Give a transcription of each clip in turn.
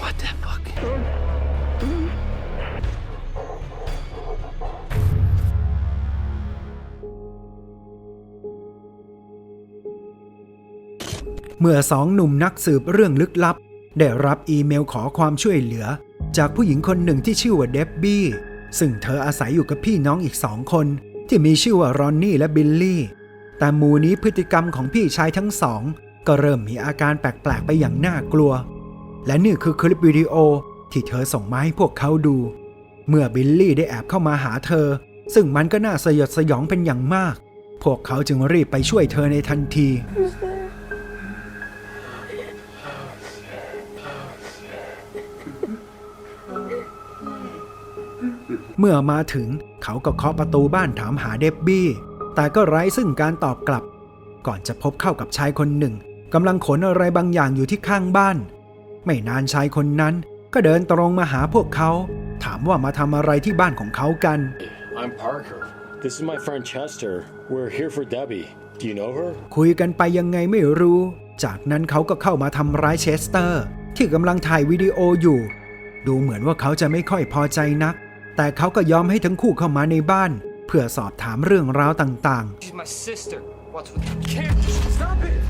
What the fuck เมื่อสองหนุ่มนักสืบเรื่องลึกลับ ได้รับอีเมลขอความช่วยเหลือ จากผู้หญิงคนหนึ่งที่ชื่อว่าเดบบี้ซึ่งเธออาศัยอยู่กับพี่น้องอีกสองคน ที่มีชื่อว่ารอนนี่และบิลลี่ แต่หมู่นี้พฤติกรรมของพี่ชายทั้งสอง ก็เริ่มมีอาการแปลกๆไปอย่างน่ากลัว และนี่คือคลิปวิดีโอที่เธอส่งมาให้พวกเขาดู เมื่อบิลลี่ได้แอบเข้ามาหาเธอ ซึ่งมันก็น่าสยดสยองเป็นอย่างมาก พวกเขาจึงรีบไปช่วยเธอในทันที เมื่อมาถึงเขาก็เคาะประตูบ้านถามหาเดบบี้ แต่ก็ไร้ซึ่งการตอบกลับ ก่อนจะพบเข้ากับชายคนหนึ่งกำลังขนอะไรบางอย่างอยู่ที่ข้างบ้าน ไม่นานชายคนนั้นก็เดินตรงมาหาพวกเขา ถามว่ามาทำอะไรที่บ้านของเขากัน I'm Parker. This is my friend Chester. We're here for Debbie. Do you know her? คุยกันไปยังไงไม่รู้ จากนั้นเขาก็เข้ามาทำร้ายเชสเตอร์ ที่กำลังถ่ายวิดีโออยู่ ดูเหมือนว่าเขาจะไม่ค่อยพอใจนัก แต่เขาก็ยอมให้ทั้งคู่เข้ามาในบ้าน เพื่อสอบถามเรื่องราวต่าง She's my sister. What's with you? Can't stop it.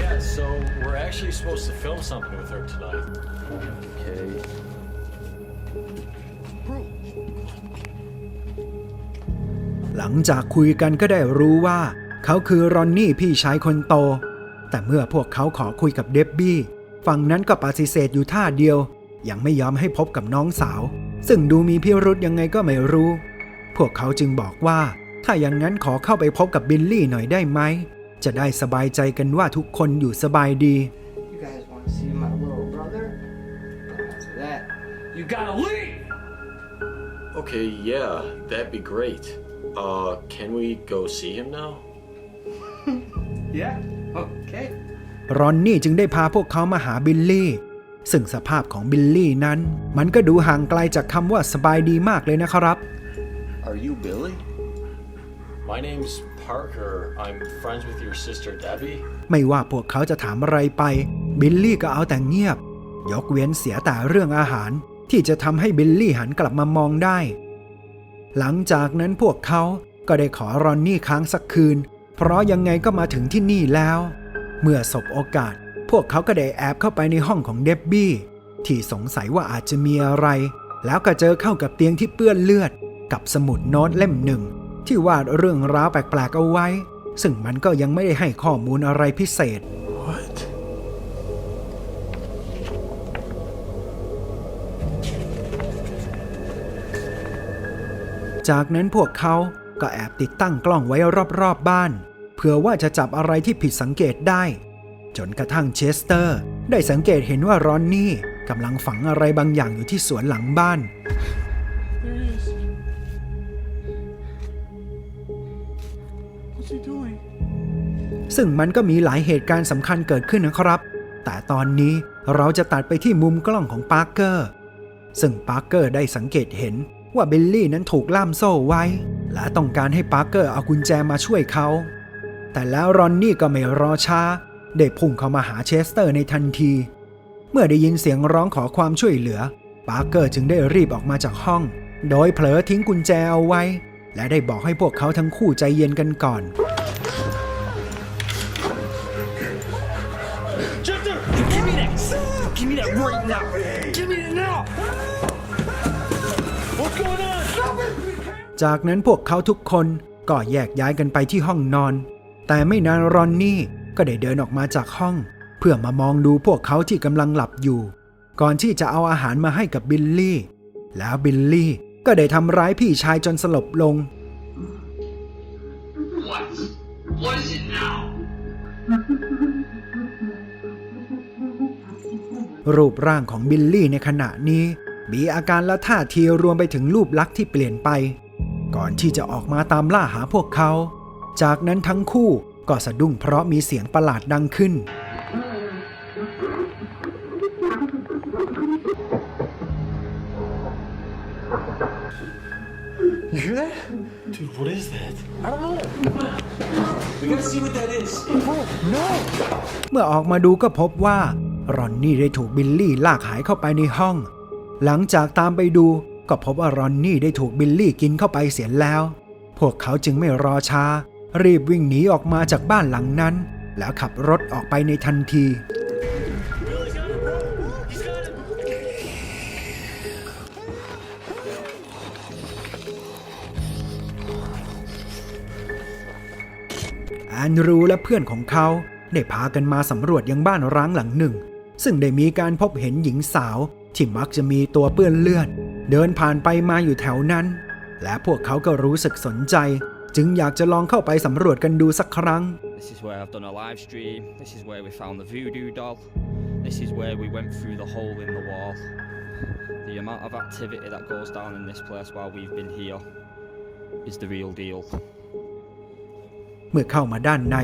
Yeah, so we're actually supposed to film something with her tonight. Okay. ๆหลังจากคุยกันก็ได้รู้ว่า เขาคือรอนนี่พี่ชายคนโต แต่เมื่อพวกเขาขอคุยกับเดบบี้ฝั่งนั้นก็ปฏิเสธอยู่ท่าเดียว ยังไม่ยอมให้พบกับน้องสาว ซึ่งดูมีพิรุษยังไงก็ไม่รู้พ วกเขาจึงบอกว่า ถ้าอย่างนั้นขอเข้าไปพบกับบิลลี่หน่อยได้ไหม จะได้สบายใจกันว่าทุกคนอยู่สบายดี You guys want to see my little brother? After that, you gotta leave. Okay, yeah, that'd be great. Uh, can we go see him now? Yeah. Okay. รอนนี่จึงได้พาพวกเขามาหาบิลลี่ ซึ่งสภาพของบิลลี่นั้น มันก็ดูห่างไกลจากคำว่าสบายดีมากเลยนะครับ Are you Billy? My name's Parker. I'm friends with your sister Debbie. ไม่ว่าพวกเขาจะถามอะไรไป บิลลี่ก็เอาแต่เงียบ ยกเว้นเสียแต่เรื่องอาหาร ที่จะทำให้บิลลี่หันกลับมามองได้ หลังจากนั้นพวกเขาก็ได้ขอรอนนี่ค้างสักคืน เพราะยังไงก็มาถึงที่นี่แล้ว เมื่อสบโอกาส พวกเขาก็ได้แอบเข้าไปในห้องของเดบบี้ที่สงสัยว่าอาจจะมีอะไร แล้วก็เจอเข้ากับเตียงที่เปื้อนเลือด กับสมุดโน้ตเล่มหนึ่ง ที่วาดเรื่องราวแปลกๆเอาไว้ ซึ่งมันก็ยังไม่ได้ให้ข้อมูลอะไรพิเศษ What? จากนั้นพวกเขาก็แอบติดตั้งกล้องไว้รอบๆบบ้าน เผื่อว่าจะจับอะไรที่ผิดสังเกตได้ จนกระทั่งเชสเตอร์ ได้สังเกตเห็นว่ารอนนี่กำลังฝังอะไรบางอย่างอยู่ที่สวนหลังบ้าน ซึ่งมันก็มีหลายเหตุการณ์สำคัญเกิดขึ้นนะครับ แต่ตอนนี้เราจะตัดไปที่มุมกล้องของปาร์เกอร์ ซึ่งปาร์เกอร์ได้สังเกตเห็นว่าบิลลี่นั้นถูกล่ามโซ่ไว้ และต้องการให้ปาร์เกอร์เอากุญแจมาช่วยเขา แต่แล้วรอนนี่ก็ไม่รอช้า ได้พุ่งเข้ามาหาเชสเตอร์ในทันที เมื่อได้ยินเสียงร้องขอความช่วยเหลือ ปาร์เกอร์จึงได้รีบออกมาจากห้อง โดยเผลอทิ้งกุญแจเอาไว้ และได้บอกให้พวกเขาทั้งคู่ใจเย็นกันก่อน me that right now. Give me it now. What's going on? จากนั้นพวกเขาทุกคนก็แยกย้ายกันไปที่ห้องนอน แต่ไม่นานรอนนี่ก็ได้เดินออกมาจากห้อง เพื่อมามองดูพวกเขาที่กำลังหลับอยู่ ก่อนที่จะเอาอาหารมาให้กับบิลลี่ แล้วบิลลี่ก็ได้ทำร้ายพี่ชายจนสลบลง What? What is it now? รูปร่างของบิลลี่ในขณะนี้ มีอาการและท่าทีรวมไปถึงรูปลักษณ์ที่เปลี่ยนไป ก่อนที่จะออกมาตามล่าหาพวกเขา จากนั้นทั้งคู่ก็สะดุ้งเพราะมีเสียงประหลาดดังขึ้น You hear that? Dude, what is that? I don't know. We gotta see what that is. เมื่อออกมาดูก็พบว่า รอนนี่ได้ถูกบิลลี่ลากหายเข้าไปในห้อง หลังจากตามไปดูก็พบว่ารอนนี่ได้ถูกบิลลี่กินเข้าไปเสียแล้ว พวกเขาจึงไม่รอช้า รีบวิ่งหนีออกมาจากบ้านหลังนั้น แล้วขับรถออกไปในทันทีแอนดรูและเพื่อนของเขาได้พากันมาสำรวจยังบ้านร้างหลังหนึ่ง ซึ่งได้มีการพบเห็นหญิงสาวที่มักจะมีตัวเปื้อนเลือด เดินผ่านไปมาอยู่แถวนั้น และพวกเขาก็รู้สึกสนใจ จึงอยากจะลองเข้าไปสำรวจกันดูสักครั้ง This is where I've done a live stream. This is where we found the voodoo doll. This is where we went through the hole in the wall. The amount of activity that goes down in this place while we've been here is the real deal. เมื่อเข้ามาด้านใน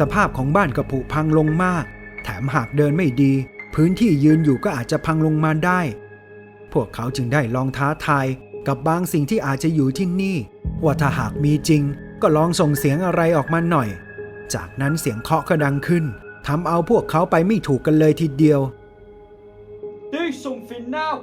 สภาพของบ้านก็ผุพังลงมาก แถมหากเดินไม่ดี พื้นที่ยืนอยู่ก็อาจจะพังลงมาได้ พวกเขาจึงได้ลองท้าทายกับบางสิ่งที่อาจจะอยู่ที่นี่ ว่าถ้าหากมีจริง ก็ลองส่งเสียงอะไรออกมาหน่อย จากนั้นเสียงเคาะก็ดังขึ้นทำเอาพวกเขาไปไม่ถูกกันเลยทีเดียว Do something now.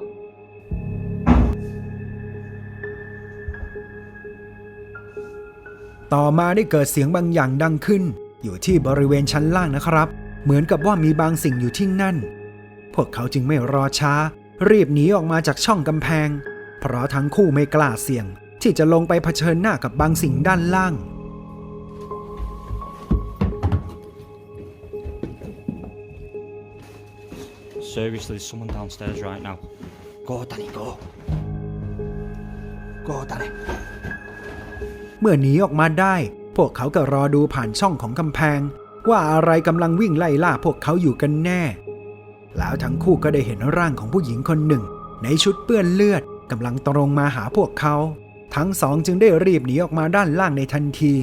ต่อมาได้เกิดเสียงบางอย่างดังขึ้น อยู่ที่บริเวณชั้นล่างนะครับ เหมือนกับว่ามีบางสิ่งอยู่ที่นั่น พวกเขาจึงไม่รอช้า รีบหนีออกมาจากช่องกำแพง เพราะทั้งคู่ไม่กล้าเสี่ยง ที่จะลงไปเผชิญหน้ากับบางสิ่งด้านล่าง Seriously, there's someone downstairs right now. Go, Danny, go. Go, Danny. เมื่อหนีออกมาได้ พวกเขาก็รอดูผ่านช่องของกำแพง ว่าอะไรกำลังวิ่งไล่ล่าพวกเขาอยู่กันแน่ แล้วทั้งคู่ก็ได้เห็นร่างของผู้หญิงคนหนึ่ง ในชุดเปื้อนเลือดกำลังตรงมาหาพวกเขา ทั้งสองจึงได้รีบหนีออกมาด้านล่างในทันที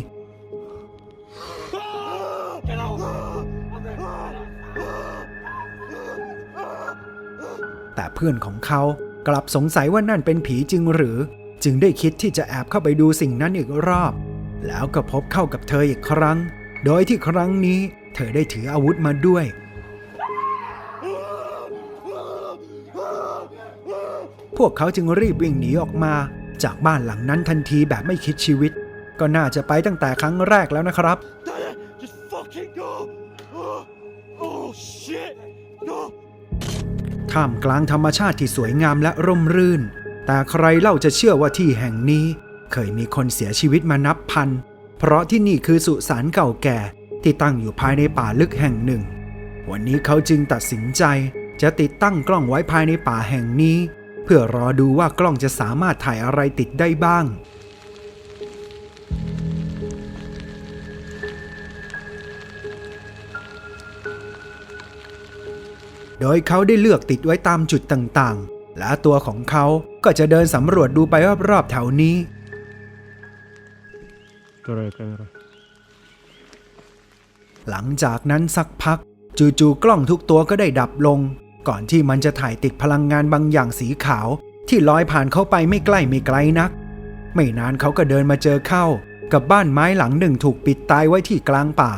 แต่เพื่อนของเขากลับสงสัยว่านั่นเป็นผีจริงหรือ จึงได้คิดที่จะแอบเข้าไปดูสิ่งนั้นอีกรอบ แล้วก็พบเข้ากับเธออีกครั้ง โดยที่ครั้งนี้เธอได้ถืออาวุธมาด้วย พวกเขาจึงรีบวิ่งหนีออกมา จากบ้านหลังนั้นทันทีแบบไม่คิดชีวิต ก็น่าจะไปตั้งแต่ครั้งแรกแล้วนะครับ Just fucking go. Oh, oh shit. Go. ท่ามกลางธรรมชาติที่สวยงามและร่มรื่น แต่ใครเล่าจะเชื่อว่าที่แห่งนี้ เคยมีคนเสียชีวิตมานับพัน เพราะที่นี่คือสุสานเก่าแก่ที่ตั้งอยู่ภายในป่าลึกแห่งหนึ่ง วันนี้เขาจึงตัดสินใจจะติดตั้งกล้องไว้ภายในป่าแห่งนี้ เพื่อรอดูว่ากล้องจะสามารถถ่ายอะไรติดได้บ้าง โดยเขาได้เลือกติดไว้ตามจุดต่างๆ และตัวของเขาก็จะเดินสำรวจดูไปรอบๆแถวนี้ หลังจากนั้นสักพัก จู่ๆกล้องทุกตัวก็ได้ดับลง ก่อนที่มันจะถ่ายติดพลังงานบางอย่างสีขาวที่ลอยผ่านเข้าไปไม่ใกล้ไม่ไกลนัก ไม่นานเขาก็เดินมาเจอเข้า กับบ้านไม้หลังหนึ่งถูกปิดตายไว้ที่กลางป่า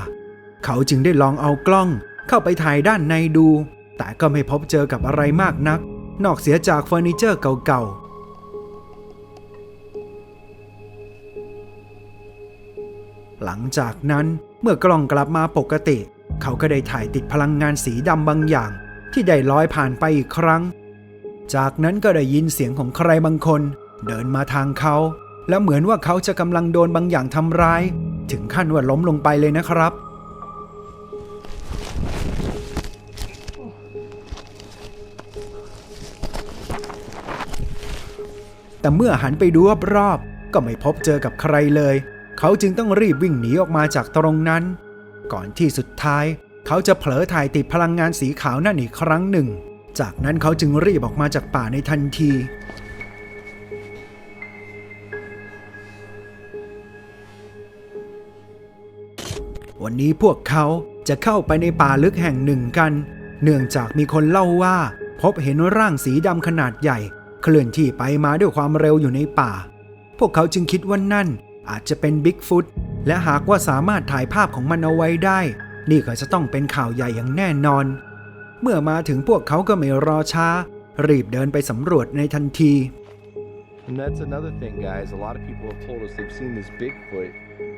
เขาจึงได้ลองเอากล้องเข้าไปถ่ายด้านในดู แต่ก็ไม่พบเจอกับอะไรมากนัก นอกเสียจากเฟอร์นิเจอร์เก่าๆหลังจากนั้นเมื่อกล้องกลับมาปกติ เขาก็ได้ถ่ายติดพลังงานสีดำบางอย่าง ที่ได้ลอยผ่านไปอีกครั้ง จากนั้นก็ได้ยินเสียงของใครบางคน เดินมาทางเขา และเหมือนว่าเขาจะกำลังโดนบางอย่างทำร้าย ถึงขั้นว่าล้มลงไปเลยนะครับแต่เมื่อหันไปดูรอบๆก็ไม่พบเจอกับใครเลย เขาจึงต้องรีบวิ่งหนีออกมาจากตรงนั้น ก่อนที่สุดท้าย เขาจะเผลอถ่ายติดพลังงานสีขาวนั่นอีกครั้งหนึ่ง จากนั้นเขาจึงรีบออกมาจากป่าในทันที วันนี้พวกเขาจะเข้าไปในป่าลึกแห่งหนึ่งกัน เนื่องจากมีคนเล่าว่า พบเห็นร่างสีดำขนาดใหญ่ เคลื่อนที่ไปมาด้วยความเร็วอยู่ในป่า พวกเขาจึงคิดว่านั่นอาจจะเป็นบิ๊กฟุตและหากว่าสามารถถ่ายภาพของมันเอาไว้ได้ นี่ก็จะต้องเป็นข่าวใหญ่อย่างแน่นอน เมื่อมาถึงพวกเขาก็ไม่รอช้า รีบเดินไปสำรวจในทันที And that's another thing, guys. A lot of people have told us they've seen this Bigfoot.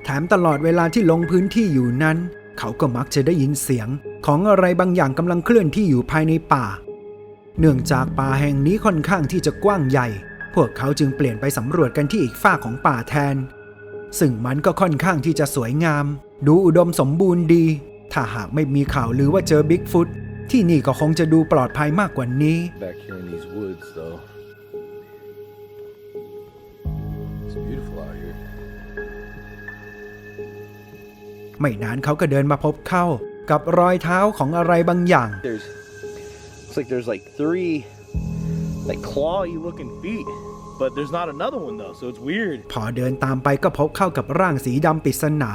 แถมตลอดเวลาที่ลงพื้นที่อยู่นั้น เขาก็มักจะได้ยินเสียง ของอะไรบางอย่างกำลังเคลื่อนที่อยู่ภายในป่า เนื่องจากป่าแห่งนี้ค่อนข้างที่จะกว้างใหญ่ พวกเขาจึงเปลี่ยนไปสำรวจกันที่อีกฝ้ากของป่าแทน ซึ่งมันก็ค่อนข้างที่จะสวยงาม ดูอุดมสมบูรณ์ดี ถ้าหากไม่มีข่าวลือว่าเจอบิ๊กฟุตที่นี่ก็คงจะดูปลอดภัยมากกว่านี้ Back here in these woods, though. It's beautiful out here. ไม่นานเขาก็เดินมาพบเข้า กับรอยเท้าของอะไรบางอย่าง There's. Looks like there's like three, like clawy looking feet. But there's not another one, though, so it's weird. พอเดินตามไปก็พบเข้ากับร่างสีดำปริศนา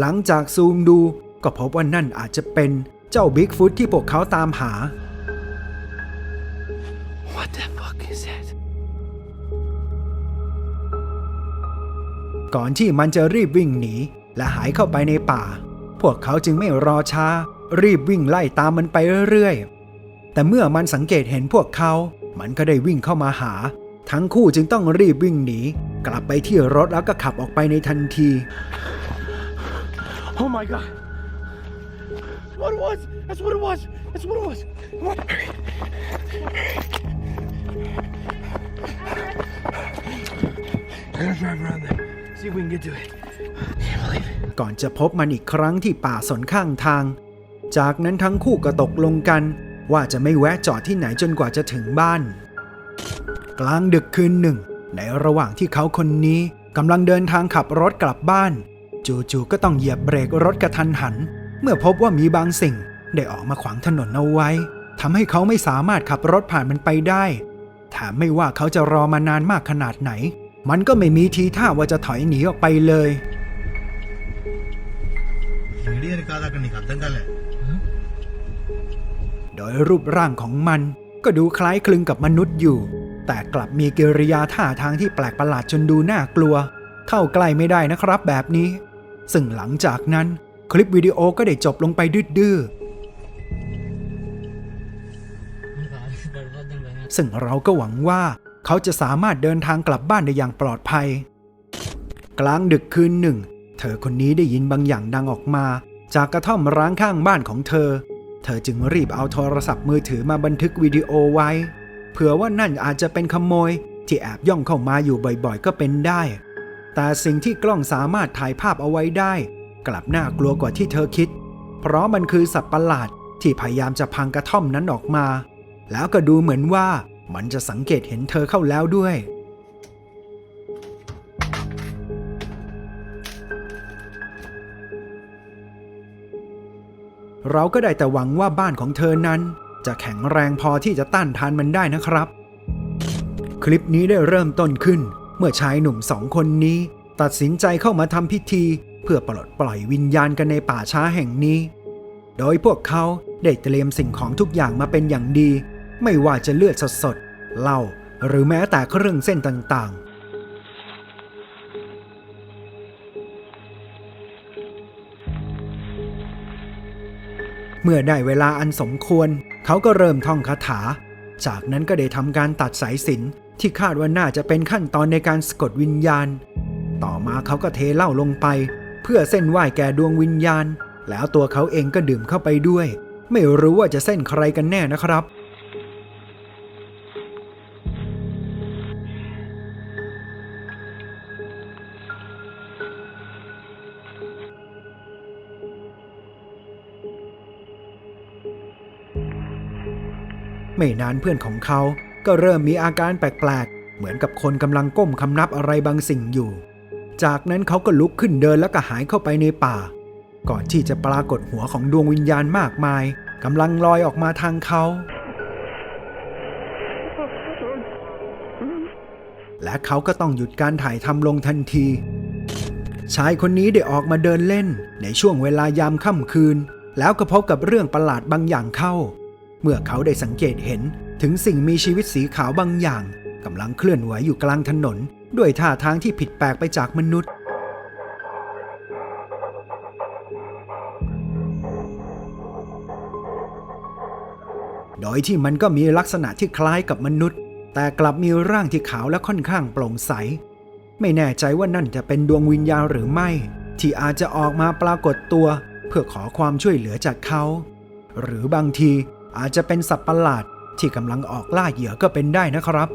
หลังจากซูมดู ก็พบว่านั่นอาจจะเป็นเจ้าบิ๊กฟุตที่พวกเขาตามหา What the fuck is that? ก่อนที่มันจะรีบวิ่งหนี และหายเข้าไปในป่า พวกเขาจึงไม่รอช้า รีบวิ่งไล่ตามมันไปเรื่อยๆ แต่เมื่อมันสังเกตเห็นพวกเขา มันก็ได้วิ่งเข้ามาหา ทั้งคู่จึงต้องรีบวิ่งหนี กลับไปที่รถแล้วก็ขับออกไปในทันที Oh my god. What it was? That's what it was. That's what it was. Come on. Let's drive around there. See if we can get to it. Can't believe it. ก่อนจะพบมันอีกครั้งที่ป่าสนข้างทาง จากนั้นทั้งคู่ก็ตกลงกัน ว่าจะไม่แวะจอดที่ไหนจนกว่าจะถึงบ้าน กลางดึกคืนหนึ่ง ในระหว่างที่เขาคนนี้กำลังเดินทางขับรถกลับบ้าน จู่ๆก็ต้องเหยียบเบรกรถกระทันหัน เมื่อพบว่ามีบางสิ่งได้ออกมาขวางถนนเอาไว้ทำให้เขาไม่สามารถขับรถผ่านมันไปได้ถามไม่ว่าเขาจะรอมานานมากขนาดไหน มันก็ไม่มีทีท่าว่าจะถอยหนีออกไปเลยโดยรูปร่างของมันก็ดูคล้ายคลึงกับมนุษย์อยู่ แต่กลับมีกิริยาท่าทางที่แปลกประหลาดจนดูน่ากลัว เข้าใกล้ไม่ได้นะครับแบบนี้ ซึ่งหลังจากนั้น คลิปวิดีโอก็ได้จบลงไปดื้อๆซึ่งเราก็หวังว่าเขาจะสามารถเดินทางกลับบ้านได้อย่างปลอดภัย กลางดึกคืนหนึ่ง เธอคนนี้ได้ยินบางอย่างดังออกมา จากกระท่อมร้างข้างบ้านของเธอ เธอจึงรีบเอาโทรศัพท์มือถือมาบันทึกวิดีโอไว้ เผื่อว่านั่นอาจจะเป็นขโมย ที่แอบย่องเข้ามาอยู่บ่อยๆ ก็เป็นได้ แต่สิ่งที่กล้องสามารถถ่ายภาพเอาไว้ได้ กลับน่ากลัวกว่าที่เธอคิด เพราะมันคือสัตว์ประหลาดที่พยายามจะพังกระท่อมนั้นออกมา แล้วก็ดูเหมือนว่ามันจะสังเกตเห็นเธอเข้าแล้วด้วย เราก็ได้แต่หวังว่าบ้านของเธอนั้น จะแข็งแรงพอที่จะต้านทานมันได้นะครับ คลิปนี้ได้เริ่มต้นขึ้น เมื่อชายหนุ่มสองคนนี้ ตัดสินใจเข้ามาทำพิธี เพื่อปลดปล่อยวิญญาณกันในป่าช้าแห่งนี้ โดยพวกเขาได้เตรียมสิ่งของทุกอย่างมาเป็นอย่างดี ไม่ว่าจะเลือดสดๆเหล้าหรือแม้แต่เครื่องเส้นต่างๆ เมื่อได้เวลาอันสมควร เขาก็เริ่มท่องคาถา จากนั้นก็ได้ทำการตัดสายสิญจนที่คาดว่าน่าจะเป็นขั้นตอนในการสะกดวิญญาณ ต่อมาเขาก็เทเหล้าลงไป เพื่อเส้นไหว้แก่ดวงวิญญาณ แล้วตัวเขาเองก็ดื่มเข้าไปด้วย ไม่รู้ว่าจะเส้นใครกันแน่นะครับไม่นานเพื่อนของเขาก็เริ่มมีอาการแปลกๆ เหมือนกับคนกำลังก้มคำนับอะไรบางสิ่งอยู่ จากนั้นเขาก็ลุกขึ้นเดินแล้วก็หายเข้าไปในป่า ก่อนที่จะปรากฏหัวของดวงวิญญาณมากมายกำลังลอยออกมาทางเขา และเขาก็ต้องหยุดการถ่ายทำลงทันที ชายคนนี้ได้ออกมาเดินเล่น ในช่วงเวลายามค่ำคืน แล้วก็พบกับเรื่องประหลาดบางอย่างเข้า เมื่อเขาได้สังเกตเห็นถึงสิ่งมีชีวิตสีขาวบางอย่างกำลังเคลื่อนไหวอยู่กลางถนน ด้วยท่าทางที่ผิดแปลกไปจากมนุษย์ โดยที่มันก็มีลักษณะที่คล้ายกับมนุษย์ แต่กลับมีร่างที่ขาวและค่อนข้างโปร่งใส ไม่แน่ใจว่านั่นจะเป็นดวงวิญญาณหรือไม่ ที่อาจจะออกมาปรากฏตัว เพื่อขอความช่วยเหลือจากเขา หรือบางทีอาจจะเป็นสัตว์ประหลาดที่กำลังออกล่าเหยื่อก็เป็นได้นะครับ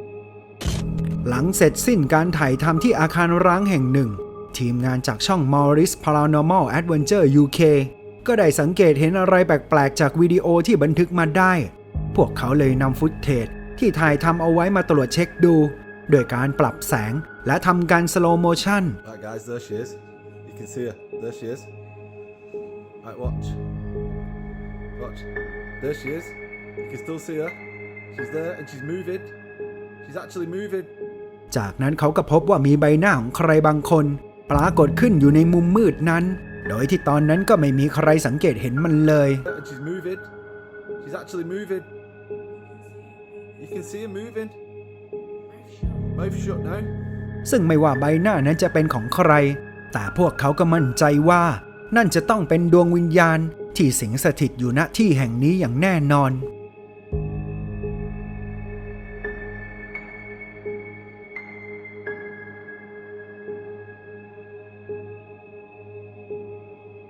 หลังเสร็จสิ้นการถ่ายทำที่อาคารร้างแห่งหนึ่ง ทีมงานจากช่อง Morris Paranormal Adventure UK ก็ได้สังเกตเห็นอะไรแปลกๆ จากวิดีโอที่บันทึกมาได้ พวกเขาเลยนำฟุตเทจที่ถ่ายทำเอาไว้มาตรวจเช็คดู โดยการปรับแสงและทำการสโลโมชั่น Right, guys, there she is. You can see her. There she is. Right, watch. Watch. There she is. You can still see her. She's there and she's moving. She's actually moving. จากนั้นเขาก็พบว่ามีใบหน้าของใครบางคน ปรากฏขึ้นอยู่ในมุมมืดนั้น โดยที่ตอนนั้นก็ไม่มีใครสังเกตเห็นมันเลย And she's moving. She's actually moving. You can see her moving. Mouth shut now. ซึ่งไม่ว่าใบหน้านั้นจะเป็นของใคร แต่พวกเขาก็มั่นใจว่า นั่นจะต้องเป็นดวงวิญญาณที่สิงสถิตอยู่ณที่แห่งนี้อย่างแน่นอน